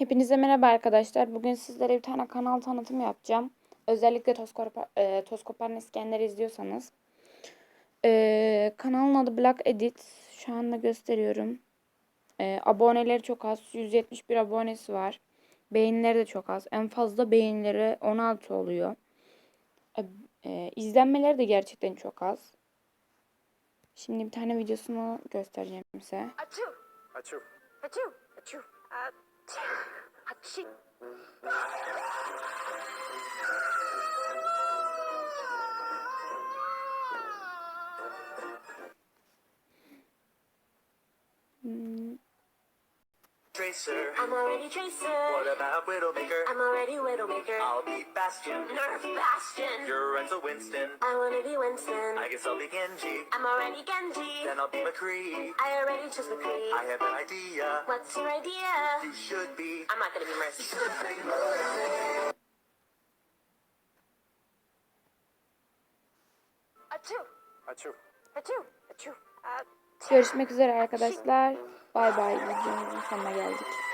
Hepinize merhaba arkadaşlar. Bugün sizlere bir tane kanal tanıtımı yapacağım. Özellikle Toskopa, e, Toskopar'ın İskender izliyorsanız. E, kanalın adı Black Edit. Şu anda gösteriyorum. E, aboneleri çok az. 171 abonesi var. Beğenileri de çok az. En fazla beğenileri 16 oluyor. E, e, izlenmeleri de gerçekten çok az. Şimdi bir tane videosunu göstereceğim size. Achoo! Achoo. Achoo! Achoo! 아치. 음. Tracer. I'm already Tracer. What about Widowmaker? I'm already Widowmaker. I'll be Bastion. Nerf Bastion. You're Renzo Winston. I wanna be Winston. I guess I'll be Genji. I'm already Genji. Then I'll be McCree. I already chose McCree. I have an idea. What's your idea? You should be. I'm not gonna be Mercy. Achoo! Achoo. Achoo! Achoo! Achoo! Görüşmek üzere arkadaşlar. Bay bay. Videomuzun sonuna geldik.